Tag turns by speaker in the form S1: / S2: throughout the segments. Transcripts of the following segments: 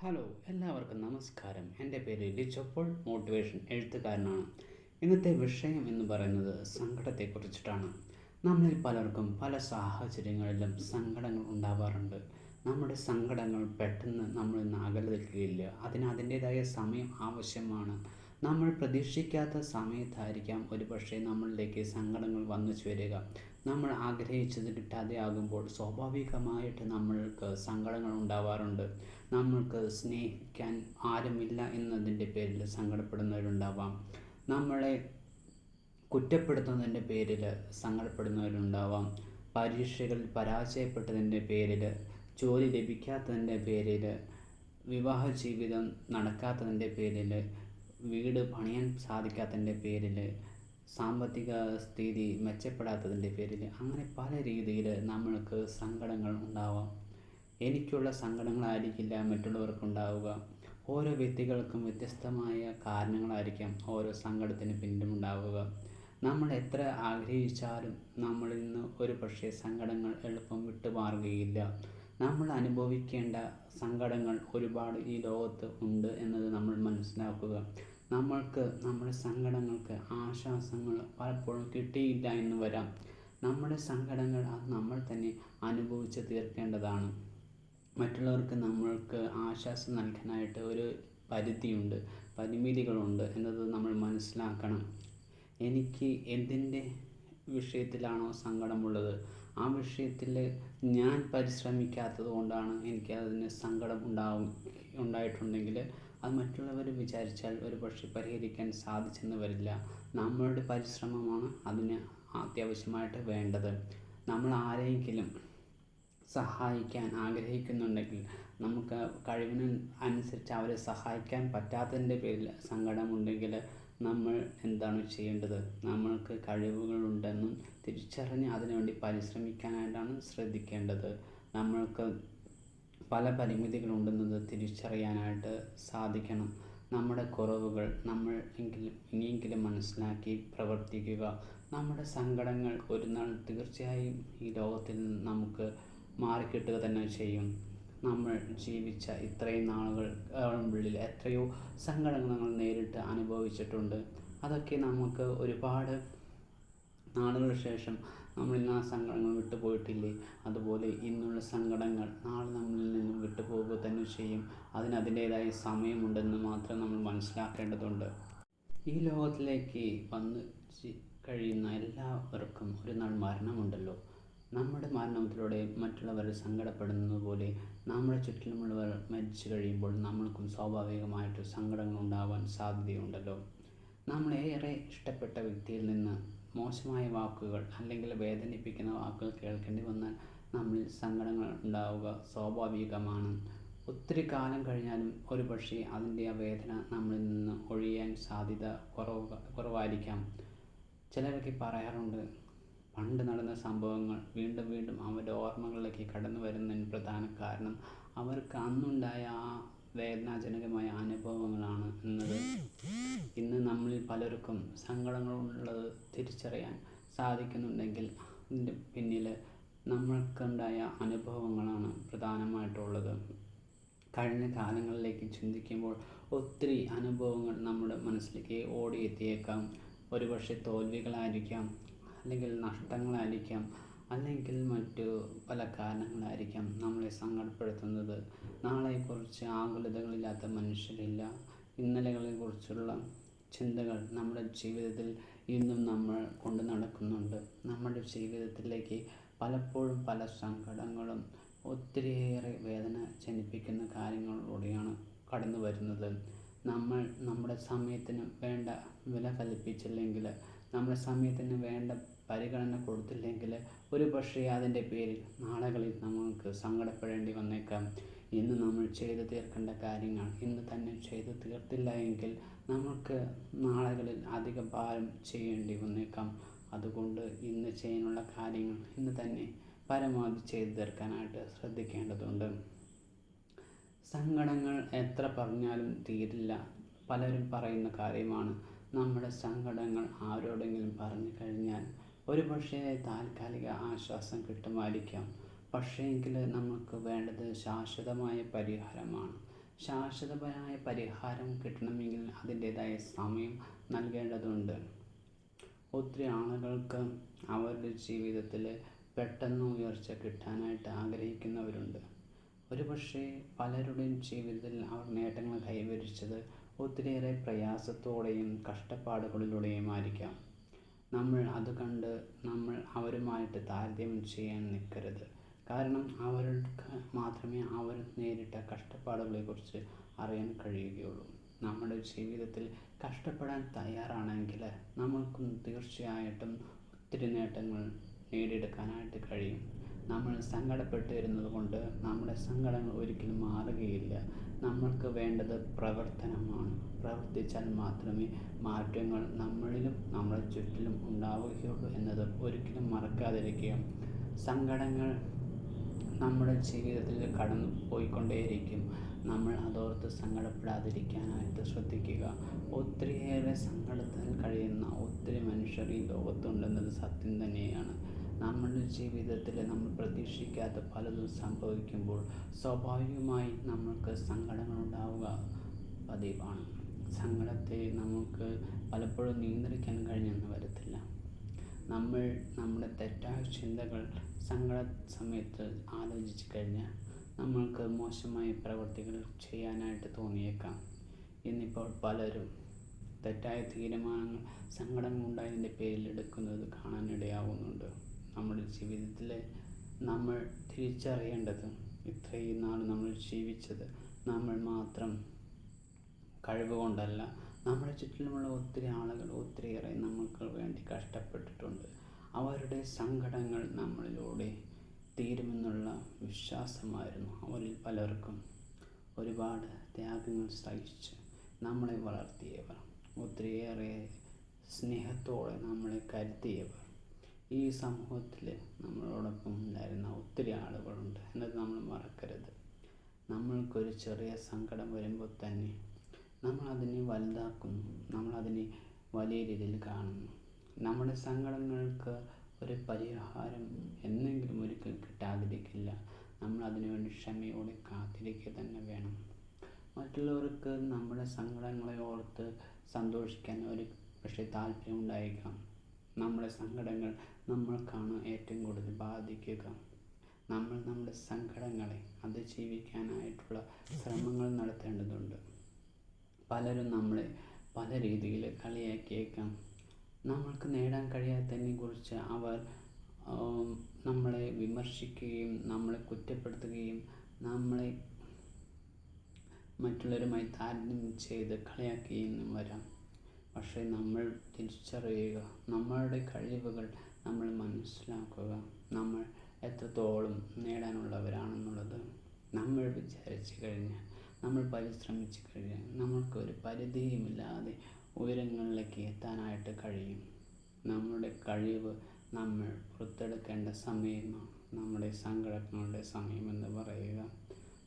S1: Hello എല്ലാവർക്കും നമസ്കാരം. എന്റെ പേര് ലിച്ചപ്പോൾ മോട്ടിവേഷൻ എഴുത്തുകാരനാണ്. ഇന്നത്തെ വിഷയം എന്ന് പറയുന്നത് സങ്കടത്തെക്കുറിച്ചിട്ടാണ്. നമ്മളിൽ പലർക്കും പല സാഹചര്യങ്ങളിലും സങ്കടങ്ങൾ ഉണ്ടാവാറുണ്ട്. നമ്മുടെ സങ്കടങ്ങൾ പെട്ടെന്ന് നമ്മളിൽ നിന്ന് അകലെ നിൽക്കുകയില്ല. അതിന് അതിന്റേതായ സമയം ആവശ്യമാണ്. നമ്മൾ പ്രതീക്ഷിക്കാത്ത സമയത്തായിരിക്കാം ഒരുപക്ഷെ നമ്മളിലേക്ക് സങ്കടങ്ങൾ വന്നു ചേരുക. നമ്മൾ ആഗ്രഹിച്ചത് കിട്ടാതെ ആകുമ്പോൾ സ്വാഭാവികമായിട്ട് നമ്മൾക്ക് സങ്കടങ്ങൾ ഉണ്ടാവാറുണ്ട്. നമ്മൾക്ക് സ്നേഹിക്കാൻ ആരുമില്ല എന്നതിന്റെ പേരിൽ സങ്കടപ്പെടുന്നവരുണ്ടാവാം. നമ്മളെ കുറ്റപ്പെടുത്തുന്നതിന്റെ പേരിൽ സങ്കടപ്പെടുന്നവരുണ്ടാവാം. പരീക്ഷകളിൽ പരാജയപ്പെട്ടതിന്റെ പേരിൽ ജോലി ലഭിക്കാത്തതിന്റെ പേരിൽ വിവാഹ ജീവിതം നടക്കാത്തതിന്റെ പേരിൽ വീട് പണിയാൻ സാധിക്കാത്തതിന്റെ പേരിൽ സാമ്പത്തിക സ്ഥിതി മെച്ചപ്പെടാത്തതിന്റെ പേരിൽ അങ്ങനെ പല രീതിയിൽ നമ്മൾക്ക് സങ്കടങ്ങൾ ഉണ്ടാവാം. എനിക്കുള്ള സങ്കടങ്ങളായിരിക്കില്ല മറ്റുള്ളവർക്കുണ്ടാവുക. ഓരോ വ്യക്തികൾക്കും വ്യത്യസ്തമായ കാരണങ്ങളായിരിക്കാം ഓരോ സങ്കടത്തിന് പിന്നിലുമുണ്ടാവുക നമ്മൾ എത്ര ആഗ്രഹിച്ചാലും നമ്മളിൽ നിന്ന് ഒരു പക്ഷേ സങ്കടങ്ങൾ എളുപ്പം വിട്ടുമാറുകയില്ല. നമ്മൾ അനുഭവിക്കേണ്ട സങ്കടങ്ങൾ ഒരുപാട് ഈ ലോകത്ത് ഉണ്ട് എന്നത് നമ്മൾ മനസ്സിലാക്കുക. നമ്മൾക്ക് നമ്മുടെ സങ്കടങ്ങൾക്ക് ആശ്വാസങ്ങൾ പലപ്പോഴും കിട്ടിയില്ല എന്ന് വരാം. നമ്മുടെ സങ്കടങ്ങൾ അത് നമ്മൾ തന്നെ അനുഭവിച്ച് തീർക്കേണ്ടതാണ്. മറ്റുള്ളവർക്ക് നമ്മൾക്ക് ആശ്വാസം നൽകാനായിട്ട് ഒരു പരിധിയുണ്ട് പരിമിതികളുണ്ട് എന്നത് നമ്മൾ മനസ്സിലാക്കണം. എനിക്ക് എന്തിന്റെ വിഷയത്തിലാണോ സങ്കടമുള്ളത്? ആ വിഷയത്തിൽ ഞാൻ പരിശ്രമിക്കാത്തത് കൊണ്ടാണ് എനിക്ക് അതിന് സങ്കടം ഉണ്ടാവും ഉണ്ടായിട്ടുണ്ടെങ്കിൽ അത് മറ്റുള്ളവർ വിചാരിച്ചാൽ ഒരു പക്ഷേ പരിഹരിക്കാൻ സാധിച്ചെന്ന് വരില്ല നമ്മളുടെ പരിശ്രമമാണ് അതിന് അത്യാവശ്യമായിട്ട് വേണ്ടത്. നമ്മൾ ആരെങ്കിലും സഹായിക്കാൻ ആഗ്രഹിക്കുന്നുണ്ടെങ്കിൽ നമുക്ക് കഴിവിന് അനുസരിച്ച് അവരെ സഹായിക്കാൻ പറ്റാത്തതിന്റെ പേരിൽ സങ്കടമുണ്ടെങ്കിൽ നമ്മൾ എന്താണ് ചെയ്യേണ്ടത്? നമ്മൾക്ക് കഴിവുകളുണ്ടെന്നും തിരിച്ചറിഞ്ഞ് അതിനുവേണ്ടി പരിശ്രമിക്കാനായിട്ടാണ് ശ്രദ്ധിക്കേണ്ടത്. നമ്മൾക്ക് പല പരിമിതികളുണ്ടെന്നത് തിരിച്ചറിയാനായിട്ട് സാധിക്കണം. നമ്മുടെ കുറവുകൾ നമ്മൾ എങ്കിലും ഇനിയെങ്കിലും മനസ്സിലാക്കി പ്രവർത്തിക്കുക. നമ്മുടെ സങ്കടങ്ങൾ ഒരു നാൾ തീർച്ചയായും ഈ ലോകത്തിൽ നിന്ന് നമുക്ക് മാറിക്കിട്ടുക തന്നെ ചെയ്യും. നമ്മൾ ജീവിച്ച ഇത്രയും നാളുകൾ ഉള്ളിൽ എത്രയോ സങ്കടങ്ങൾ നമ്മൾ നേരിട്ട് അനുഭവിച്ചിട്ടുണ്ട്. അതൊക്കെ നമുക്ക് ഒരുപാട് നാളുകൾ ശേഷം നമ്മൾ ഇന്ന് ആ സങ്കടങ്ങൾ വിട്ടുപോയിട്ടില്ലേ അതുപോലെ ഇന്നുള്ള സങ്കടങ്ങൾ നാളെ നമ്മളിൽ നിന്നും വിട്ടുപോകുക തന്നെ ചെയ്യും. അതിന് അതിന്റേതായ സമയമുണ്ടെന്ന് മാത്രം നമ്മൾ മനസ്സിലാക്കേണ്ടതുണ്ട്. ഈ ലോകത്തിലേക്ക് വന്ന് കഴിയുന്ന എല്ലാവർക്കും ഒരു നാൾ മരണമുണ്ടല്ലോ. നമ്മുടെ മരണത്തിലൂടെ മറ്റുള്ളവർ സങ്കടപ്പെടുന്നത് പോലെ നമ്മുടെ ചുറ്റിലുമുള്ളവർ മരിച്ചു കഴിയുമ്പോൾ നമ്മൾക്കും സ്വാഭാവികമായിട്ട് സങ്കടങ്ങൾ ഉണ്ടാവാൻ സാധ്യതയുണ്ടല്ലോ. നമ്മളേറെ ഇഷ്ടപ്പെട്ട വ്യക്തിയിൽ നിന്ന് മോശമായ വാക്കുകൾ അല്ലെങ്കിൽ വേദനിപ്പിക്കുന്ന വാക്കുകൾ കേൾക്കേണ്ടി വന്നാൽ നമ്മളിൽ സങ്കടങ്ങൾ ഉണ്ടാവുക സ്വാഭാവികമാണ്. ഒത്തിരി കാലം കഴിഞ്ഞാലും ഒരു പക്ഷേ അതിന്റെ ആ വേദന നമ്മളിൽ നിന്ന് ഒഴിയാൻ സാധ്യത കുറവ് കുറവായിരിക്കാം. ചിലരൊക്കെ പറയാറുണ്ട് പണ്ട് നടന്ന സംഭവങ്ങൾ വീണ്ടും വീണ്ടും അവരുടെ ഓർമ്മകളിലേക്ക് കടന്നു വരുന്നതിന് പ്രധാന കാരണം അവർക്ക് അന്നുണ്ടായ ആ വേദനാജനകമായ അനുഭവങ്ങളാണ് എന്നത്. ഇന്ന് നമ്മളിൽ പലർക്കും സങ്കടങ്ങളുള്ളത് തിരിച്ചറിയാൻ സാധിക്കുന്നുണ്ടെങ്കിൽ അതിന്റെ പിന്നിൽ നമ്മൾക്കുണ്ടായ അനുഭവങ്ങളാണ് പ്രധാനമായിട്ടുള്ളത്. കഴിഞ്ഞ കാലങ്ങളിലേക്ക് ചിന്തിക്കുമ്പോൾ ഒത്തിരി അനുഭവങ്ങൾ നമ്മുടെ മനസ്സിലേക്ക് ഓടിയെത്തിയേക്കാം. ഒരുപക്ഷെ തോൽവികളായിരിക്കാം. അല്ലെങ്കിൽ നഷ്ടങ്ങളായിരിക്കാം അല്ലെങ്കിൽ മറ്റു പല കാരണങ്ങളായിരിക്കാം നമ്മളെ സങ്കടപ്പെടുത്തുന്നത്. നാളെക്കുറിച്ച് ആകുലതകളില്ലാത്ത മനുഷ്യരില്ല. ഇന്നലകളെക്കുറിച്ചുള്ള ചിന്തകൾ നമ്മുടെ ജീവിതത്തിൽ ഇന്നും നമ്മൾ കൊണ്ട് നടക്കുന്നുണ്ട്. നമ്മുടെ ജീവിതത്തിലേക്ക് പലപ്പോഴും പല സങ്കടങ്ങളും ഒത്തിരിയേറെ വേദന ജനിപ്പിക്കുന്ന കാര്യങ്ങളിലൂടെയാണ് കടന്നു വരുന്നത്. നമ്മൾ നമ്മുടെ സമയത്തിന് വേണ്ട വില കൽപ്പിച്ചില്ലെങ്കിൽ നമ്മുടെ സമയത്തിന് വേണ്ട പരിഗണന കൊടുത്തില്ലെങ്കിൽ ഒരു പക്ഷേ അതിന്റെ പേരിൽ നാളുകളിൽ നമുക്ക് സങ്കടപ്പെടേണ്ടി വന്നേക്കാം. ഇന്ന് നമ്മൾ ചെയ്തു തീർക്കേണ്ട കാര്യങ്ങൾ ഇന്ന് തന്നെ ചെയ്തു തീർത്തില്ല എങ്കിൽ നമുക്ക് നാളുകളിൽ അധിക ഭാരം ചെയ്യേണ്ടി വന്നേക്കാം. അതുകൊണ്ട് ഇന്ന് ചെയ്യാനുള്ള കാര്യങ്ങൾ ഇന്ന് തന്നെ പരമാവധി ചെയ്തു തീർക്കാനായിട്ട് ശ്രദ്ധിക്കേണ്ടതുണ്ട്. സങ്കടങ്ങൾ എത്ര പറഞ്ഞാലും തീരില്ല. പലരും പറയുന്ന കാര്യമാണ് നമ്മുടെ സങ്കടങ്ങൾ ആരോടെങ്കിലും പറഞ്ഞു കഴിഞ്ഞാൽ ഒരു പക്ഷേ താൽക്കാലിക ആശ്വാസം കിട്ടുമായിരിക്കാം. പക്ഷേങ്കിൽ നമുക്ക് വേണ്ടത് ശാശ്വതമായ പരിഹാരമാണ്. ശാശ്വതമായ പരിഹാരം കിട്ടണമെങ്കിൽ അതിന്റേതായ സമയം നൽകേണ്ടതുണ്ട്. ഒത്തിരി ആളുകൾക്ക് അവരുടെ ജീവിതത്തിൽ പെട്ടെന്ന് ഉയർച്ച കിട്ടാനായിട്ട് ആഗ്രഹിക്കുന്നവരുണ്ട്. ഒരുപക്ഷെ പലരുടെയും ജീവിതത്തിൽ അവർ നേട്ടങ്ങൾ കൈവരിച്ചത് ഒത്തിരിയേറെ പ്രയാസത്തോടെയും കഷ്ടപ്പാടുകളിലൂടെയും ആയിരിക്കാം നമ്മൾ അത് കണ്ട് നമ്മൾ അവരുമായിട്ട് താരതമ്യം ചെയ്യാൻ നിൽക്കരുത് കാരണം അവർക്ക് മാത്രമേ അവർ നേരിട്ട കഷ്ടപ്പാടുകളെക്കുറിച്ച് അറിയാൻ കഴിയുകയുള്ളൂ. നമ്മുടെ ജീവിതത്തിൽ കഷ്ടപ്പെടാൻ തയ്യാറാണെങ്കിൽ നമ്മൾക്കും തീർച്ചയായിട്ടും ഒത്തിരി നേട്ടങ്ങൾ നേടിയെടുക്കാനായിട്ട് കഴിയും. നമ്മൾ സങ്കടപ്പെട്ടിരുന്നത് കൊണ്ട് നമ്മുടെ സങ്കടങ്ങൾ ഒരിക്കലും മാറുകയില്ല. നമ്മൾക്ക് വേണ്ടത് പ്രവർത്തനമാണ്. പ്രവർത്തിച്ചാൽ മാത്രമേ മാറ്റങ്ങൾ നമ്മളിലും നമ്മുടെ ചുറ്റിലും ഉണ്ടാവുകയുള്ളൂ എന്നത് ഒരിക്കലും മറക്കാതിരിക്കുക. സങ്കടങ്ങൾ നമ്മുടെ ജീവിതത്തിൽ കടന്നു പോയിക്കൊണ്ടേയിരിക്കും. നമ്മൾ അതോർത്ത് സങ്കടപ്പെടാതിരിക്കാനായിട്ട് ശ്രദ്ധിക്കുക. ഒത്തിരിയേറെ സങ്കടത്തിൽ കഴിയുന്ന ഒത്തിരി മനുഷ്യർ ഈ ലോകത്തുണ്ടെന്നത് സത്യം തന്നെയാണ്. നമ്മുടെ ജീവിതത്തിൽ നമ്മൾ പ്രതീക്ഷിക്കാത്ത പലതും സംഭവിക്കുമ്പോൾ സ്വാഭാവികമായി നമ്മൾക്ക് സങ്കടങ്ങൾ ഉണ്ടാവുക പതിവാണ്. സങ്കടത്തെ നമുക്ക് പലപ്പോഴും നിയന്ത്രിക്കാൻ കഴിഞ്ഞെന്ന് വരത്തില്ല. നമ്മൾ നമ്മുടെ തെറ്റായ ചിന്തകൾ സങ്കട സമയത്ത് ആലോചിച്ച് കഴിഞ്ഞാൽ നമ്മൾക്ക് മോശമായ പ്രവൃത്തികൾ ചെയ്യാനായിട്ട് തോന്നിയേക്കാം. ഇന്നിപ്പോൾ പലരും തെറ്റായ തീരുമാനങ്ങൾ സങ്കടങ്ങളുണ്ടായതിന്റെ പേരിൽ എടുക്കുന്നത് കാണാനിടയാവുന്നുണ്ട്. നമ്മുടെ ജീവിതത്തിൽ നമ്മൾ തിരിച്ചറിയേണ്ടത് ഇത്രയും നാൾ നമ്മൾ ജീവിച്ചത് നമ്മൾ മാത്രം കഴിവ് കൊണ്ടല്ല നമ്മുടെ ചുറ്റിലുമുള്ള ഒത്തിരി ആളുകൾ ഒത്തിരിയേറെ നമുക്ക് വേണ്ടി കഷ്ടപ്പെട്ടിട്ടുണ്ട്. അവരുടെ സങ്കടങ്ങൾ നമ്മളിലൂടെ തീരുമെന്നുള്ള വിശ്വാസമായിരുന്നു അവരിൽ പലർക്കും. ഒരുപാട് ത്യാഗങ്ങൾ സഹിച്ച് നമ്മളെ വളർത്തിയവർ ഒത്തിരിയേറെ സ്നേഹത്തോടെ നമ്മളെ കരുതിയവർ. ഈ സമൂഹത്തിൽ നമ്മളോടൊപ്പം ഉണ്ടായിരുന്ന ഒത്തിരി ആളുകളുണ്ട്. എന്നത് നമ്മൾ മറക്കരുത്. നമ്മൾക്കൊരു ചെറിയ സങ്കടം വരുമ്പോൾ തന്നെ നമ്മൾ അതിനെ വലുതാക്കുന്നു. നമ്മൾ അതിനെ വലിയ രീതിയിൽ കാണുന്നു. നമ്മുടെ സങ്കടങ്ങൾക്ക് ഒരു പരിഹാരം എന്നെങ്കിലും ഒരിക്കൽ കിട്ടാതിരിക്കില്ല. നമ്മൾ അതിനുവേണ്ടി ക്ഷമയോടെ കാത്തിരിക്കുക തന്നെ വേണം. മറ്റുള്ളവർക്ക് നമ്മുടെ സങ്കടങ്ങളെ ഓർത്ത് സന്തോഷിക്കാൻ ഒരു പക്ഷേ താല്പര്യം ഉണ്ടായേക്കാം നമ്മുടെ സങ്കടങ്ങൾ നമ്മൾക്കാണ് ഏറ്റവും കൂടുതൽ ബാധിക്കുക. നമ്മൾ നമ്മുടെ സങ്കടങ്ങളെ അതിജീവിക്കാനായിട്ടുള്ള ശ്രമങ്ങൾ നടത്തേണ്ടതുണ്ട്. പലരും നമ്മളെ പല രീതിയിൽ കളിയാക്കിയേക്കാം. നമ്മൾക്ക് നേടാൻ കഴിയാത്തതിനെ കുറിച്ച് അവർ നമ്മളെ വിമർശിക്കുകയും നമ്മളെ കുറ്റപ്പെടുത്തുകയും നമ്മളെ മറ്റുള്ളവരുമായി താരതമ്യം ചെയ്ത് കളിയാക്കുകയും വരാം. പക്ഷേ നമ്മൾ തിരിച്ചറിയുക നമ്മളുടെ കഴിവുകൾ നമ്മൾ മനസ്സിലാക്കുക നമ്മൾ എത്രത്തോളം നേടാനുള്ളവരാണെന്നുള്ളത് നമ്മൾ വിചാരിച്ചു കഴിഞ്ഞാൽ നമ്മൾ പരിശ്രമിച്ചു കഴിഞ്ഞാൽ നമുക്കൊരു പരിധിയുമില്ലാതെ ഉയരങ്ങളിലേക്ക് എത്താനായിട്ട് കഴിയും. നമ്മുടെ കഴിവ് നമ്മൾ പുറത്തെടുക്കേണ്ട സമയമാണ്. നമ്മുടെ സങ്കടങ്ങളുടെ സമയമെന്ന് പറയുക.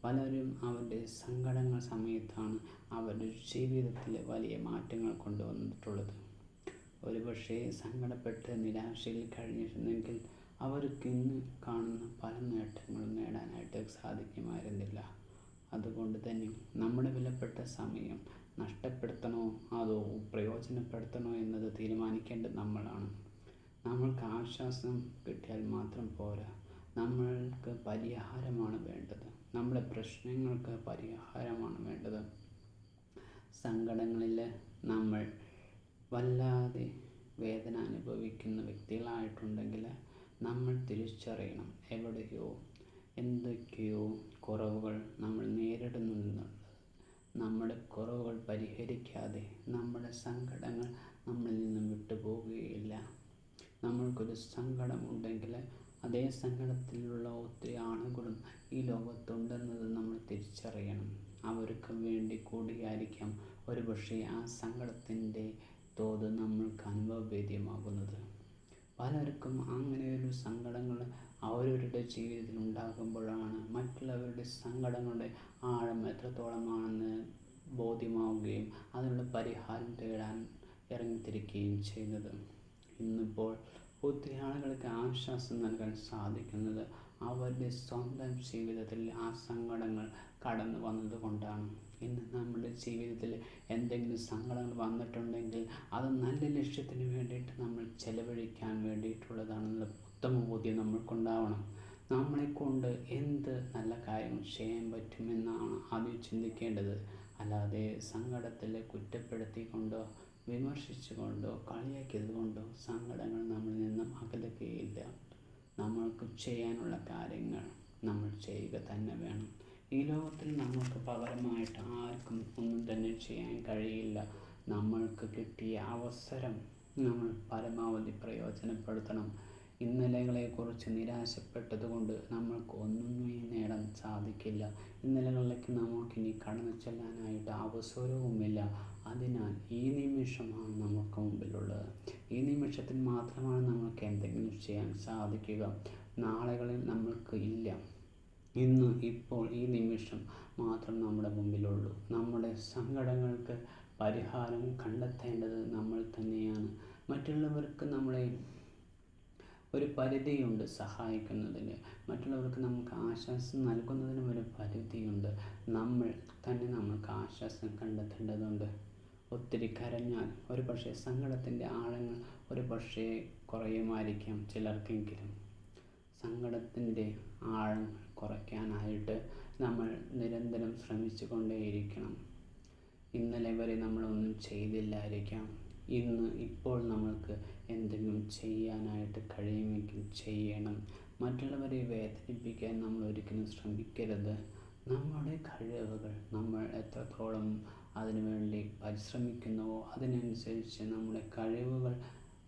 S1: പലരും അവരുടെ സങ്കടങ്ങൾ സമയത്താണ് അവരുടെ ജീവിതത്തിൽ വലിയ മാറ്റങ്ങൾ കൊണ്ടുവന്നിട്ടുള്ളത്. ഒരുപക്ഷെ സങ്കടപ്പെട്ട് നിരാശയിൽ കഴിഞ്ഞിരുന്നെങ്കിൽ അവർക്ക് ഇന്ന് കാണുന്ന പല നേട്ടങ്ങളും നേടാനായിട്ട് സാധിക്കുമായിരുന്നില്ല. അതുകൊണ്ട് തന്നെ നമ്മുടെ വിലപ്പെട്ട സമയം നഷ്ടപ്പെടുത്തണോ അതോ പ്രയോജനപ്പെടുത്തണോ എന്നത് തീരുമാനിക്കേണ്ടത് നമ്മളാണ്. നമ്മൾക്ക് ആശ്വാസം കിട്ടിയാൽ മാത്രം പോരാ. നമ്മൾക്ക് പരിഹാരമാണ് വേണ്ടത്. നമ്മുടെ പ്രശ്നങ്ങൾക്ക് പരിഹാരമാണ് വേണ്ടത്. സങ്കടങ്ങളിൽ നമ്മൾ വല്ലാതെ വേദന അനുഭവിക്കുന്ന വ്യക്തികളായിട്ടുണ്ടെങ്കിൽ നമ്മൾ തിരിച്ചറിയണം എവിടെയോ എന്തൊക്കെയോ കുറവുകൾ നമ്മൾ നേരിടുന്നുണ്ടെന്നുള്ളത് നമ്മുടെ കുറവുകൾ പരിഹരിക്കാതെ നമ്മുടെ സങ്കടങ്ങൾ നമ്മളിൽ നിന്നും വിട്ടുപോകുകയില്ല നമ്മൾക്കൊരു സങ്കടമുണ്ടെങ്കിൽ അതേ സങ്കടത്തിലുള്ള ഒത്തിരി ആളുകളും ഈ ലോകത്തുണ്ടെന്നത് നമ്മൾ തിരിച്ചറിയണം. അവർക്ക് വേണ്ടി കൂടിയായിരിക്കാം. ഒരുപക്ഷെ ആ സങ്കടത്തിന്റെ തോത് നമ്മൾക്ക് അനുഭവവേദ്യമാകുന്നത്. പലർക്കും അങ്ങനെ ഒരു സങ്കടങ്ങൾ അവരവരുടെ ജീവിതത്തിൽ ഉണ്ടാകുമ്പോഴാണ് മറ്റുള്ളവരുടെ സങ്കടങ്ങളുടെ ആഴം എത്രത്തോളമാണെന്ന് ബോധ്യമാവുകയും അതിനുള്ള പരിഹാരം തേടാൻ ഇറങ്ങിത്തിരിക്കുകയും ചെയ്യുന്നത്. ഇന്നിപ്പോൾ ഒത്തിരി ആളുകൾക്ക് ആശ്വാസം നൽകാൻ സാധിക്കുന്നത് അവരുടെ സ്വന്തം ജീവിതത്തിൽ ആ സങ്കടങ്ങൾ കടന്നു വന്നതുകൊണ്ടാണ്. ഇന്ന് നമ്മുടെ ജീവിതത്തിൽ എന്തെങ്കിലും സങ്കടങ്ങൾ വന്നിട്ടുണ്ടെങ്കിൽ അത് നല്ല ലക്ഷ്യത്തിന് വേണ്ടിയിട്ട് നമ്മൾ ചെലവഴിക്കാൻ വേണ്ടിയിട്ടുള്ളതാണെന്നുള്ള ഉത്തമ ബോധ്യം നമ്മൾക്കുണ്ടാവണം. നമ്മളെ കൊണ്ട് എന്ത് നല്ല കാര്യം ചെയ്യാൻ പറ്റുമെന്നാണ് ആദ്യം ചിന്തിക്കേണ്ടത്. അല്ലാതെ സങ്കടത്തിൽ കുറ്റപ്പെടുത്തിക്കൊണ്ടോ വിമർശിച്ചുകൊണ്ടോ കളിയാക്കിയത് കൊണ്ടോ സങ്കടങ്ങൾ നമ്മളിൽ നിന്നും അകലുകയില്ല. നമ്മൾക്ക് ചെയ്യാനുള്ള കാര്യങ്ങൾ നമ്മൾ ചെയ്യുക തന്നെ വേണം. ഈ ലോകത്തിൽ നമ്മൾക്ക് പകരമായിട്ട് ആർക്കും ഒന്നും തന്നെ ചെയ്യാൻ കഴിയില്ല. നമ്മൾക്ക് കിട്ടിയ അവസരം നമ്മൾ പരമാവധി പ്രയോജനപ്പെടുത്തണം. ഇന്നലകളെക്കുറിച്ച് നിരാശപ്പെട്ടതുകൊണ്ട് നമ്മൾക്ക് ഒന്നും നേടാൻ സാധിക്കില്ല. ഇന്നലകളിലേക്ക് നമുക്കിനി കടന്നു ചെല്ലാനായിട്ട് അവസരവുമില്ല. അതിനാൽ ഈ നിമിഷമാണ് നമുക്ക് മുമ്പിലുള്ളത്. ഈ നിമിഷത്തിൽ മാത്രമാണ് നമുക്ക് എന്തെങ്കിലും ചെയ്യാൻ സാധിക്കുക. നാളുകളിൽ നമ്മൾക്ക് ഇല്ല. ഇന്ന് ഇപ്പോൾ ഈ നിമിഷം മാത്രം നമ്മുടെ മുമ്പിലുള്ളൂ. നമ്മുടെ സങ്കടങ്ങൾക്ക് പരിഹാരം കണ്ടെത്തേണ്ടത് നമ്മൾ തന്നെയാണ്. മറ്റുള്ളവർക്ക് നമ്മളെ ഒരു പരിധിയുണ്ട് സഹായിക്കുന്നതിന്. മറ്റുള്ളവർക്ക് നമുക്ക് ആശ്വാസം നൽകുന്നതിനും ഒരു പരിധിയുണ്ട്. നമ്മൾ തന്നെ നമ്മൾക്ക് ആശ്വാസം കണ്ടെത്തേണ്ടതുണ്ട്. ഒത്തിരി കരഞ്ഞാൽ ഒരു പക്ഷേ സങ്കടത്തിന്റെ ആഴങ്ങൾ ഒരു പക്ഷേ കുറയുമായിരിക്കാം ചിലർക്കെങ്കിലും. സങ്കടത്തിന്റെ ആഴങ്ങൾ കുറയ്ക്കാനായിട്ട് നമ്മൾ നിരന്തരം ശ്രമിച്ചു കൊണ്ടേയിരിക്കണം ഇന്നലെ വരെ നമ്മളൊന്നും ചെയ്തില്ലായിരിക്കാം. ഇന്ന് ഇപ്പോൾ നമ്മൾക്ക് എന്തെങ്കിലും ചെയ്യാനായിട്ട് കഴിയുമെങ്കിൽ ചെയ്യണം. മറ്റുള്ളവരെ വേദനിപ്പിക്കാൻ നമ്മൾ ഒരിക്കലും ശ്രമിക്കരുത്. നമ്മുടെ കഴിവുകൾ നമ്മൾ എത്രത്തോളം അതിനുവേണ്ടി പരിശ്രമിക്കുന്നുവോ അതിനനുസരിച്ച് നമ്മുടെ കഴിവുകൾ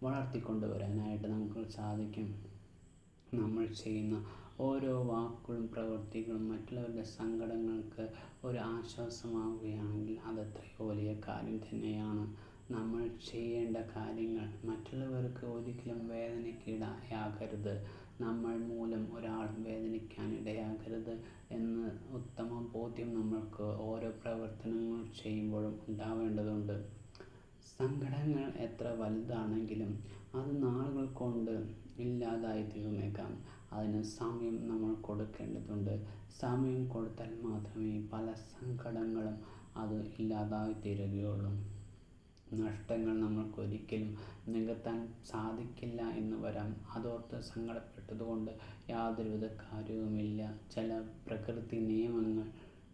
S1: വളർത്തിക്കൊണ്ടുവരാനായിട്ട് നമുക്ക് സാധിക്കും. നമ്മൾ ചെയ്യുന്ന ഓരോ വാക്കുകളും പ്രവൃത്തികളും മറ്റുള്ളവരുടെ സങ്കടങ്ങൾക്ക് ഒരു ആശ്വാസമാവുകയാണെങ്കിൽ അതത്രയോ വലിയ കാര്യം തന്നെയാണ്. നമ്മൾ ചെയ്യേണ്ട കാര്യങ്ങൾ മറ്റുള്ളവർക്ക് ഒരിക്കലും വേദനയ്ക്കിടയാകരുത് നമ്മൾ മൂലം ഒരാൾ വേദനിക്കാൻ ഇടയാകരുത് എന്ന് ഉത്തമ ബോധ്യം നമ്മൾക്ക് ഓരോ പ്രവർത്തനങ്ങൾ ചെയ്യുമ്പോഴും ഉണ്ടാവേണ്ടതുണ്ട്. സങ്കടങ്ങൾ എത്ര വലുതാണെങ്കിലും അത് നാളുകൾ കൊണ്ട് ഇല്ലാതായി തീർന്നേക്കാം അതിന് സമയം നമ്മൾ കൊടുക്കേണ്ടതുണ്ട്. സമയം കൊടുത്താൽ മാത്രമേ പല സങ്കടങ്ങളും അത് ഇല്ലാതായി തീരുകയുള്ളൂ. നഷ്ടങ്ങൾ നമ്മൾക്ക് ഒരിക്കലും നികത്താൻ സാധിക്കില്ല എന്ന് വരാം. അതോർത്ത് സങ്കടപ്പെട്ടതുകൊണ്ട് യാതൊരുവിധ കാര്യവുമില്ല. ചില പ്രകൃതി നിയമങ്ങൾ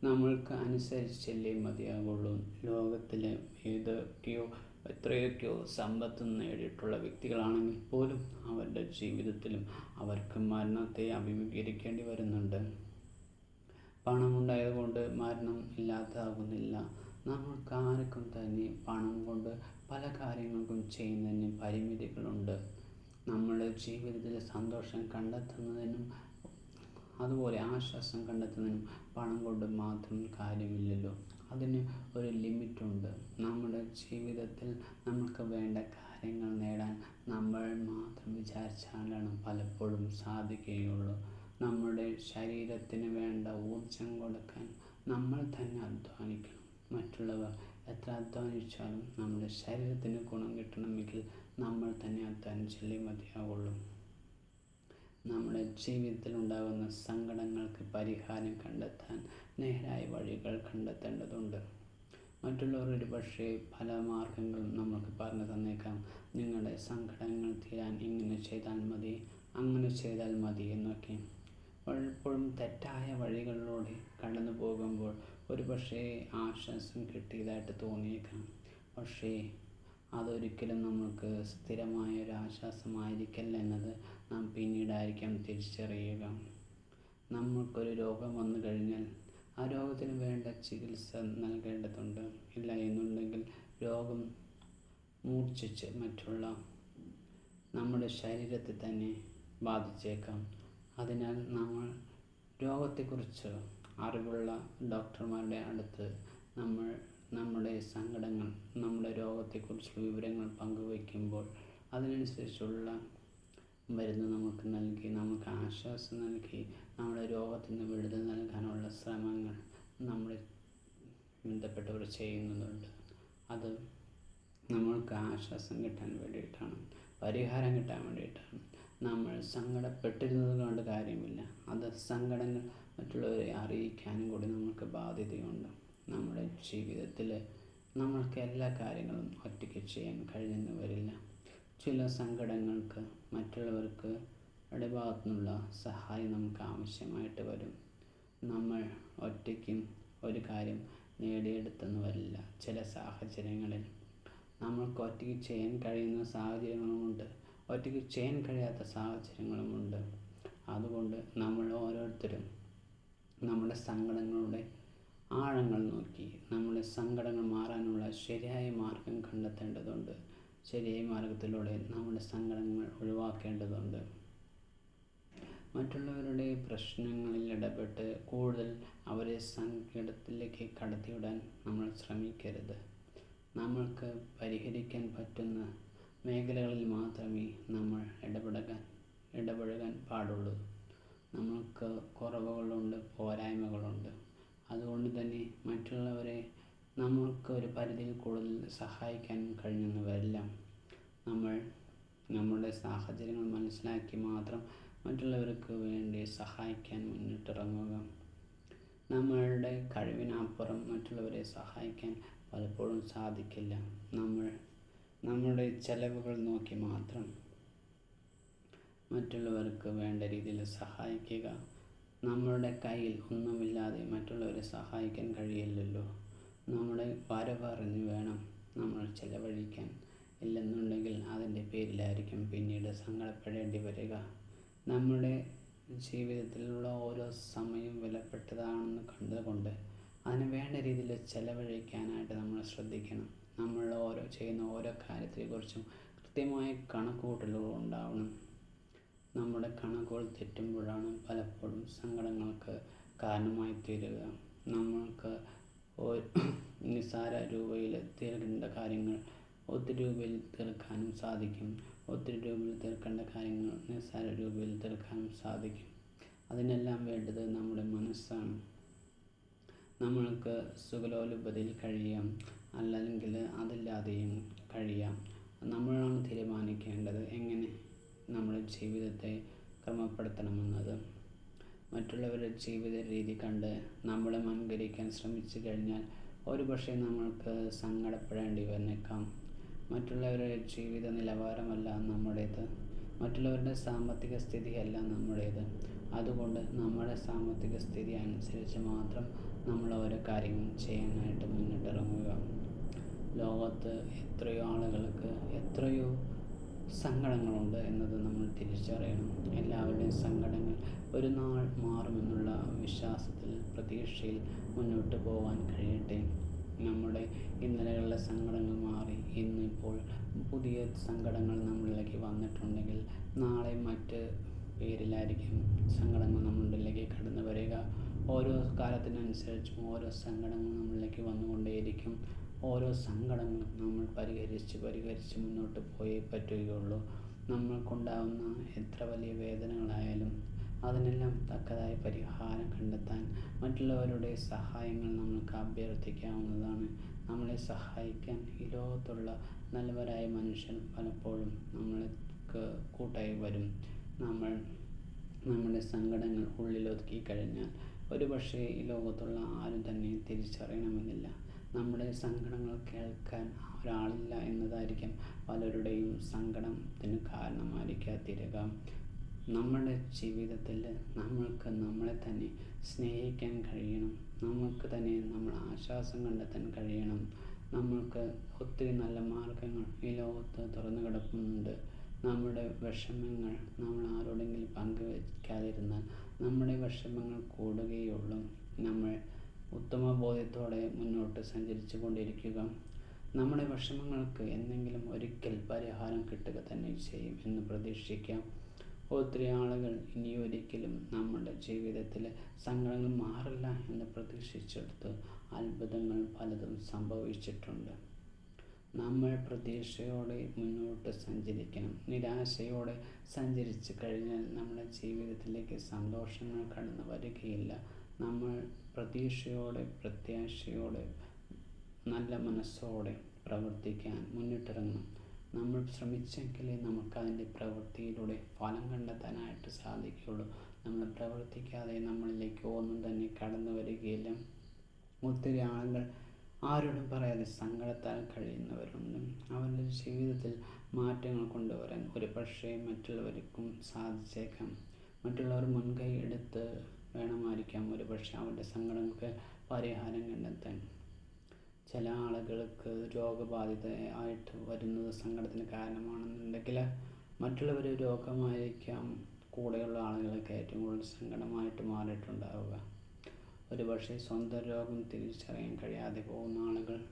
S1: നമ്മൾക്ക് അനുസരിച്ചല്ലേ മതിയാകുള്ളൂ ലോകത്തിലെ ഏതൊക്കെയോ എത്രയൊക്കെയോ സമ്പത്ത് നേടിയിട്ടുള്ള വ്യക്തികളാണെങ്കിൽ പോലും അവരുടെ ജീവിതത്തിലും അവർക്ക് മരണത്തെ അഭിമുഖീകരിക്കേണ്ടി വരുന്നുണ്ട്. പണമുണ്ടായതുകൊണ്ട് മരണം ഇല്ലാതാകുന്നില്ല നമ്മൾക്ക് ആർക്കും തന്നെ പണം കൊണ്ട് പല കാര്യങ്ങൾക്കും ചെയ്യുന്നതിന് പരിമിതികളുണ്ട്. നമ്മുടെ ജീവിതത്തിൽ സന്തോഷം കണ്ടെത്തുന്നതിനും അതുപോലെ ആശ്വാസം കണ്ടെത്തുന്നതിനും പണം കൊണ്ട് മാത്രം കാര്യമില്ലല്ലോ. അതിന് ഒരു ലിമിറ്റുണ്ട്. നമ്മുടെ ജീവിതത്തിൽ നമുക്ക് വേണ്ട കാര്യങ്ങൾ നേടാൻ നമ്മൾ മാത്രം വിചാരിച്ചാലാണ് പലപ്പോഴും സാധിക്കുകയുള്ളൂ. നമ്മുടെ ശരീരത്തിന് വേണ്ട ഊർജം കൊടുക്കാൻ നമ്മൾ തന്നെ അധ്വാനിക്കണം. മറ്റുള്ളവർ എത്ര അധ്വാനിച്ചാലും നമ്മുടെ ശരീരത്തിന് ഗുണം കിട്ടണമെങ്കിൽ നമ്മൾ തന്നെ അധ്വാനിച്ചല്ലേ മതിയാവുള്ളൂ. നമ്മുടെ ജീവിതത്തിൽ ഉണ്ടാകുന്ന സങ്കടങ്ങൾക്ക് പരിഹാരം കണ്ടെത്താൻ നേരായ വഴികൾ കണ്ടെത്തേണ്ടതുണ്ട്. മറ്റുള്ളവർ ഒരു പക്ഷേ പല മാർഗങ്ങളും നമുക്ക് പറഞ്ഞു തന്നേക്കാം. നിങ്ങളുടെ സങ്കടങ്ങൾ തീരാൻ ഇങ്ങനെ ചെയ്താൽ മതി അങ്ങനെ ചെയ്താൽ മതി എന്നൊക്കെ. പലപ്പോഴും തെറ്റായ വഴികളിലൂടെ കടന്നു പോകുമ്പോൾ ഒരു പക്ഷേ ആശ്വാസം കിട്ടിയതായിട്ട് തോന്നിയേക്കാം. പക്ഷേ അതൊരിക്കലും നമുക്ക് സ്ഥിരമായ ഒരു ആശ്വാസമായിരിക്കില്ല എന്നത് നാം പിന്നീടായിരിക്കാം തിരിച്ചറിയുക. നമ്മൾക്കൊരു രോഗം വന്നു കഴിഞ്ഞാൽ ആ രോഗത്തിന് വേണ്ട ചികിത്സ നൽകേണ്ടതുണ്ട്. ഇല്ല എന്നുണ്ടെങ്കിൽ രോഗം മൂർച്ഛിച്ച് മറ്റുള്ള നമ്മുടെ ശരീരത്തെ തന്നെ ബാധിച്ചേക്കാം. അതിനാൽ നമ്മൾ രോഗത്തെക്കുറിച്ച് അറിവുള്ള ഡോക്ടർമാരുടെ അടുത്ത് നമ്മൾ നമ്മുടെ സങ്കടങ്ങൾ നമ്മുടെ രോഗത്തെക്കുറിച്ചുള്ള വിവരങ്ങൾ പങ്കുവയ്ക്കുമ്പോൾ അതിനനുസരിച്ചുള്ള മരുന്ന് നമുക്ക് നൽകി നമുക്ക് ആശ്വാസം നൽകി നമ്മുടെ രോഗത്തിൽ നിന്ന് വിടുതൽ നൽകാനുള്ള ശ്രമങ്ങൾ നമ്മൾ ബന്ധപ്പെട്ടവർ ചെയ്യുന്നുണ്ട്. അത് നമ്മൾക്ക് ആശ്വാസം കിട്ടാൻ വേണ്ടിയിട്ടാണ് പരിഹാരം കിട്ടാൻ വേണ്ടിയിട്ടാണ്. നമ്മൾ സങ്കടപ്പെട്ടിരുന്നത് കൊണ്ട് കാര്യമില്ല. അത് സങ്കടങ്ങൾ മറ്റുള്ളവരെ അറിയിക്കാനും കൂടി നമുക്ക് ബാധ്യതയുണ്ട്. നമ്മുടെ ജീവിതത്തിൽ നമ്മൾക്ക് എല്ലാ കാര്യങ്ങളും ഒറ്റയ്ക്ക് ചെയ്യാൻ കഴിഞ്ഞെന്ന് വരില്ല ചില സങ്കടങ്ങൾക്ക് മറ്റുള്ളവർക്ക് യുടെ ഭാഗത്തു നിന്നുള്ള സഹായം നമുക്ക് ആവശ്യമായിട്ട് വരും. നമ്മൾ ഒറ്റയ്ക്കും ഒരു കാര്യം നേടിയെടുത്തെന്ന് വരില്ല ചില സാഹചര്യങ്ങളിൽ നമ്മൾക്ക് ഒറ്റയ്ക്ക് ചെയ്യാൻ കഴിയുന്ന സാഹചര്യങ്ങളുമുണ്ട്. ഒറ്റയ്ക്ക് ചെയ്യാൻ കഴിയാത്ത സാഹചര്യങ്ങളുമുണ്ട്. അതുകൊണ്ട് നമ്മൾ ഓരോരുത്തരും നമ്മുടെ സങ്കടങ്ങളുടെ ആഴങ്ങൾ നോക്കി നമ്മുടെ സങ്കടങ്ങൾ മാറാനുള്ള ശരിയായ മാർഗം കണ്ടെത്തേണ്ടതുണ്ട്. ശരിയായ മാർഗത്തിലൂടെ നമ്മുടെ സങ്കടങ്ങൾ ഒഴിവാക്കേണ്ടതുണ്ട്. മറ്റുള്ളവരുടെ പ്രശ്നങ്ങളിൽ ഇടപെട്ട് കൂടുതൽ അവരെ സങ്കടത്തിലേക്ക് കടത്തിവിടാൻ നമ്മൾ ശ്രമിക്കരുത്. നമ്മൾക്ക് പരിഹരിക്കാൻ പറ്റുന്ന മേഖലകളിൽ മാത്രമേ നമ്മൾ ഇടപെടാൻ ഇടപഴകാൻ പാടുള്ളൂ. നമ്മൾക്ക് കുറവുകളുണ്ട് പോരായ്മകളുണ്ട്. അതുകൊണ്ട് തന്നെ മറ്റുള്ളവരെ നമ്മൾക്ക് ഒരു പരിധിയിൽ കൂടുതൽ സഹായിക്കാൻ കഴിഞ്ഞെന്ന് വരില്ല നമ്മൾ നമ്മുടെ സാഹചര്യങ്ങൾ മനസ്സിലാക്കി മാത്രം മറ്റുള്ളവർക്ക് വേണ്ടി സഹായിക്കാൻ മുന്നിട്ടിറങ്ങുക. നമ്മളുടെ കഴിവിനപ്പുറം മറ്റുള്ളവരെ സഹായിക്കാൻ പലപ്പോഴും സാധിക്കില്ല. നമ്മൾ നമ്മുടെ ചിലവുകൾ നോക്കി മാത്രം മറ്റുള്ളവർക്ക് വേണ്ട രീതിയിൽ സഹായിക്കുക. നമ്മളുടെ കയ്യിൽ ഒന്നുമില്ലാതെ മറ്റുള്ളവരെ സഹായിക്കാൻ കഴിയില്ലല്ലോ. നമ്മുടെ വരവറിഞ്ഞ് വേണം നമ്മൾ ചിലവഴിക്കാൻ. ഇല്ലെന്നുണ്ടെങ്കിൽ അതിന്റെ പേരിലായിരിക്കും പിന്നീട് സങ്കടപ്പെടേണ്ടി വരിക. നമ്മുടെ ജീവിതത്തിലുള്ള ഓരോ സമയം വിലപ്പെട്ടതാണെന്ന് കണ്ടുകൊണ്ട് അതിന് വേണ്ട രീതിയിൽ ചിലവഴിക്കാനായിട്ട് നമ്മൾ ശ്രദ്ധിക്കണം. നമ്മൾ ഓരോ ചെയ്യുന്ന ഓരോ കാര്യത്തെക്കുറിച്ചും കൃത്യമായ കണക്കുകൂട്ടലുകൾ ഉണ്ടാവണം. നമ്മുടെ കണക്കുകൾ തെറ്റുമ്പോഴാണ് പലപ്പോഴും സങ്കടങ്ങൾക്ക് കാരണമായി തീരുക. നമ്മൾക്ക് നിസ്സാര രൂപയിൽ തീർക്കേണ്ട കാര്യങ്ങൾ ഒത്തിരി രൂപയിൽ തീർക്കാനും സാധിക്കും. ഒത്തിരി രൂപയിൽ തീർക്കേണ്ട കാര്യങ്ങൾ നിസ്സാര രൂപയിൽ തീർക്കാനും സാധിക്കും. അതിനെല്ലാം വേണ്ടത് നമ്മുടെ മനസ്സാണ്. നമ്മൾക്ക് സുഖലോലുപതയിൽ കഴിയാം. അല്ലെങ്കിൽ അതില്ലാതെയും കഴിയാം. നമ്മളാണ് തീരുമാനിക്കേണ്ടത്. എങ്ങനെ? നമ്മുടെ ജീവിതത്തെ ക്രമപ്പെടുത്തണമെന്നത്. മറ്റുള്ളവരുടെ ജീവിത രീതി കണ്ട് നമ്മളെ അനുകരിക്കാൻ ശ്രമിച്ചു കഴിഞ്ഞാൽ ഒരുപക്ഷെ നമ്മൾക്ക് സങ്കടപ്പെടേണ്ടി വന്നേക്കാം. മറ്റുള്ളവരുടെ ജീവിത നിലവാരമല്ല നമ്മുടേത്. മറ്റുള്ളവരുടെ സാമ്പത്തിക സ്ഥിതിയല്ല നമ്മുടേത്. അതുകൊണ്ട് നമ്മുടെ സാമ്പത്തിക സ്ഥിതി അനുസരിച്ച് മാത്രം നമ്മൾ ഓരോ കാര്യങ്ങളും ചെയ്യാനായിട്ട് മുന്നിട്ടിറങ്ങുക. ലോകത്ത് എത്രയോ ആളുകൾക്ക് എത്രയോ സങ്കടങ്ങളുണ്ട് എന്നത് നമ്മൾ തിരിച്ചറിയണം. എല്ലാവരുടെയും സങ്കടങ്ങൾ ഒരു നാൾ മാറുമെന്നുള്ള വിശ്വാസത്തിൽ പ്രതീക്ഷയിൽ മുന്നോട്ട് പോകാൻ കഴിയട്ടെ. നമ്മുടെ ഇന്നലെയുള്ള സങ്കടങ്ങൾ മാറി ഇന്നിപ്പോൾ പുതിയ സങ്കടങ്ങൾ നമ്മളിലേക്ക് വന്നിട്ടുണ്ടെങ്കിൽ നാളെ മറ്റ് പേരിലായിരിക്കും സങ്കടങ്ങൾ നമ്മളിലേക്ക് കടന്നു വരിക ഓരോ കാലത്തിനനുസരിച്ചും ഓരോ സങ്കടങ്ങൾ നമ്മളിലേക്ക് വന്നുകൊണ്ടേയിരിക്കും. ഓരോ സങ്കടങ്ങളും നമ്മൾ പരിഹരിച്ച് പരിഹരിച്ച് മുന്നോട്ട് പോയേ പറ്റുകയുള്ളൂ. നമ്മൾക്കുണ്ടാകുന്ന എത്ര വലിയ വേദനകളായാലും അതിനെല്ലാം തക്കതായ പരിഹാരം കണ്ടെത്താൻ മറ്റുള്ളവരുടെ സഹായങ്ങൾ നമുക്ക് അഭ്യർത്ഥിക്കാവുന്നതാണ്. നമ്മളെ സഹായിക്കാൻ ഈ ലോകത്തുള്ള നല്ലവരായ മനുഷ്യൻ പലപ്പോഴും നമ്മൾക്ക് കൂട്ടായി വരും. നമ്മൾ നമ്മുടെ സങ്കടങ്ങൾ ഉള്ളിലൊതുക്കി കഴിഞ്ഞാൽ ഒരുപക്ഷെ ഈ ലോകത്തുള്ള ആരും തന്നെ തിരിച്ചറിയണമെന്നില്ല. നമ്മുടെ സങ്കടങ്ങൾ കേൾക്കാൻ ഒരാളില്ല എന്നതായിരിക്കും പലരുടെയും സങ്കടത്തിന് കാരണമായിരിക്കാതിരിക നമ്മുടെ ജീവിതത്തിൽ നമ്മൾക്ക് നമ്മളെ തന്നെ സ്നേഹിക്കാൻ കഴിയണം. നമുക്ക് തന്നെ നമ്മൾ ആശ്വാസം കണ്ടെത്താൻ കഴിയണം. നമ്മൾക്ക് ഒത്തിരി നല്ല മാർഗങ്ങൾ ഈ ലോകത്ത് തുറന്നു കിടക്കുന്നുണ്ട് നമ്മുടെ വിഷമങ്ങൾ നമ്മൾ ആരോടെങ്കിലും പങ്കുവയ്ക്കാതിരുന്നാൽ നമ്മുടെ വിഷമങ്ങൾ കൂടുകയുള്ളൂ. നമ്മൾ ഉത്തമ ബോധ്യത്തോടെ മുന്നോട്ട് സഞ്ചരിച്ചു കൊണ്ടിരിക്കുക നമ്മുടെ വിഷമങ്ങൾക്ക് എന്തെങ്കിലും ഒരിക്കൽ പരിഹാരം കിട്ടുക തന്നെ ചെയ്യും എന്ന് പ്രതീക്ഷിക്കാം. ഒത്തിരി ആളുകൾ ഇനി ഒരിക്കലും നമ്മുടെ ജീവിതത്തിലെ സങ്കടങ്ങൾ മാറില്ല എന്ന് പ്രതീക്ഷിച്ചെടുത്ത് അത്ഭുതങ്ങൾ പലതും സംഭവിച്ചിട്ടുണ്ട്. നമ്മൾ പ്രതീക്ഷയോടെ മുന്നോട്ട് സഞ്ചരിക്കണം. നിരാശയോടെ സഞ്ചരിച്ചു കഴിഞ്ഞാൽ നമ്മുടെ ജീവിതത്തിലേക്ക് സന്തോഷങ്ങൾ കടന്നു വരികയില്ല. നമ്മൾ പ്രതീക്ഷയോടെ പ്രത്യാശയോടെ നല്ല മനസ്സോടെ പ്രവർത്തിക്കാൻ മുന്നിട്ടിറങ്ങണം. നമ്മൾ ശ്രമിച്ചെങ്കിലേ നമുക്കതിന്റെ പ്രവൃത്തിയിലൂടെ ഫലം കണ്ടെത്താനായിട്ട് സാധിക്കുകയുള്ളൂ. നമ്മൾ പ്രവർത്തിക്കാതെ നമ്മളിലേക്ക് ഒന്നും തന്നെ കടന്നു വരികയില്ല. ഒത്തിരി ആളുകൾ ആരോടും പറയാതെ സങ്കടത്താൽ കഴിയുന്നവരുണ്ട്. അവരുടെ ജീവിതത്തിൽ മാറ്റങ്ങൾ കൊണ്ടുവരാൻ ഒരു പക്ഷേ മറ്റുള്ളവർക്കും സാധിച്ചേക്കാം. മറ്റുള്ളവർ മുൻകൈ എടുത്ത് വേണമായിരിക്കാം. ഒരു പക്ഷേ അവരുടെ സങ്കടങ്ങൾക്ക് പരിഹാരം കണ്ടെത്താൻ. ചില ആളുകൾക്ക് രോഗബാധിത ആയിട്ട് വരുന്നത് സങ്കടത്തിന് കാരണമാണെന്നുണ്ടെങ്കിൽ മറ്റുള്ളവർ രോഗമായിരിക്കാം. കൂടെയുള്ള ആളുകൾക്ക് ഏറ്റവും കൂടുതൽ സങ്കടമായിട്ട് മാറിയിട്ടുണ്ടാവുക. ഒരുപക്ഷെ സ്വന്തം രോഗം തിരിച്ചറിയാൻ കഴിയാതെ പോകുന്ന ആളുകൾ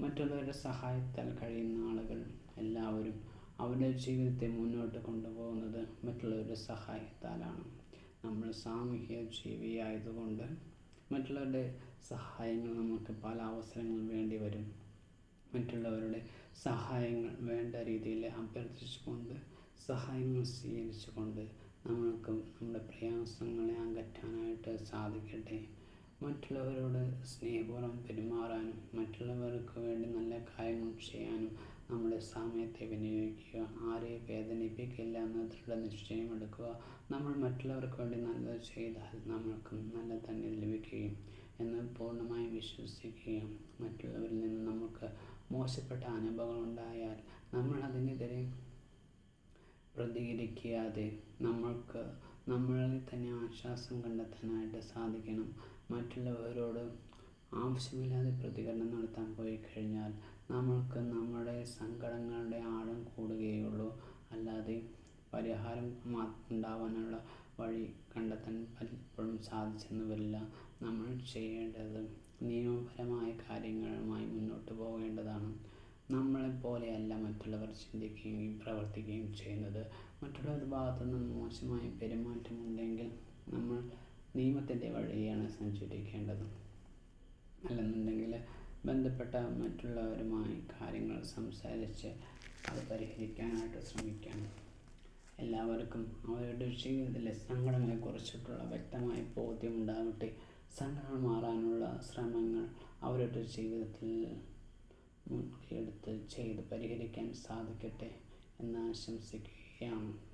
S1: മറ്റുള്ളവരുടെ സഹായത്താൽ കഴിയുന്ന ആളുകൾ എല്ലാവരും അവരുടെ ജീവിതത്തെ മുന്നോട്ട് കൊണ്ടുപോകുന്നത് മറ്റുള്ളവരുടെ സഹായത്താലാണ്. നമ്മൾ സാമൂഹ്യ ജീവിയായതുകൊണ്ട് മറ്റുള്ളവരുടെ സഹായങ്ങൾ നമുക്ക് പല അവസരങ്ങളും വേണ്ടി വരും. മറ്റുള്ളവരുടെ സഹായങ്ങൾ വേണ്ട രീതിയിൽ അഭ്യർത്ഥിച്ചുകൊണ്ട് സഹായങ്ങൾ സ്വീകരിച്ചുകൊണ്ട് നമ്മൾക്ക് നമ്മുടെ പ്രയാസങ്ങളെ അകറ്റാനായിട്ട് സാധിക്കട്ടെ. മറ്റുള്ളവരോട് സ്നേഹപൂർവം പെരുമാറാനും മറ്റുള്ളവർക്ക് വേണ്ടി നല്ല കാര്യങ്ങൾ ചെയ്യാനും നമ്മുടെ സമയത്തെ വിനിയോഗിക്കുക. ആരെയും വേദനിപ്പിക്കില്ല എന്ന ദൃഢനിശ്ചയം എടുക്കുക. നമ്മൾ മറ്റുള്ളവർക്ക് വേണ്ടി നല്ലത് ചെയ്താൽ നമ്മൾക്കും നല്ല തന്നെ ലഭിക്കുകയും എന്ന് പൂർണമായും വിശ്വസിക്കുകയും മറ്റുള്ളവരിൽ നിന്ന് നമുക്ക് മോശപ്പെട്ട അനുഭവങ്ങൾ ഉണ്ടായാൽ നമ്മൾ അതിനെതിരെ പ്രതികരിക്കാതെ നമ്മൾക്ക് നമ്മളിൽ തന്നെ ആശ്വാസം കണ്ടെത്താനായിട്ട് സാധിക്കണം. മറ്റുള്ളവരോട് ആവശ്യമില്ലാതെ പ്രതികരണം നടത്താൻ പോയി കഴിഞ്ഞാൽ നമ്മൾക്ക് നമ്മുടെ സങ്കടങ്ങളുടെ ആഴം കൂടുകയുള്ളൂ. അല്ലാതെ പരിഹാരം ഉണ്ടാവാനുള്ള വഴി കണ്ടെത്താൻ പലപ്പോഴും സാധിച്ചെന്ന് വരില്ല. നമ്മൾ ചെയ്യേണ്ടത് നിയമപരമായ കാര്യങ്ങളുമായി മുന്നോട്ട് പോകേണ്ടതാണ്. നമ്മളെപ്പോലെയല്ല മറ്റുള്ളവർ ചിന്തിക്കുകയും പ്രവർത്തിക്കുകയും ചെയ്യുന്നത്. മറ്റുള്ളവരുടെ ഭാഗത്തു നിന്ന് മോശമായ പെരുമാറ്റമുണ്ടെങ്കിൽ നമ്മൾ നിയമത്തിന്റെ വഴിയാണ് സഞ്ചരിക്കേണ്ടത്. അല്ലെന്നുണ്ടെങ്കിൽ ബന്ധപ്പെട്ട മറ്റുള്ളവരുമായി കാര്യങ്ങൾ സംസാരിച്ച് അത് പരിഹരിക്കാനായിട്ട് ശ്രമിക്കണം എല്ലാവർക്കും അവരുടെ ജീവിതത്തിലെ സങ്കടങ്ങളെക്കുറിച്ചിട്ടുള്ള വ്യക്തമായ ബോധ്യം ഉണ്ടാകട്ടെ. സങ്കടങ്ങൾ മാറാനുള്ള ശ്രമങ്ങൾ അവരുടെ ജീവിതത്തിൽ മുൻകൈയെടുത്ത് ചെയ്ത് പരിഹരിക്കാൻ സാധിക്കട്ടെ എന്ന് ആശംസിക്കുകയാണ്.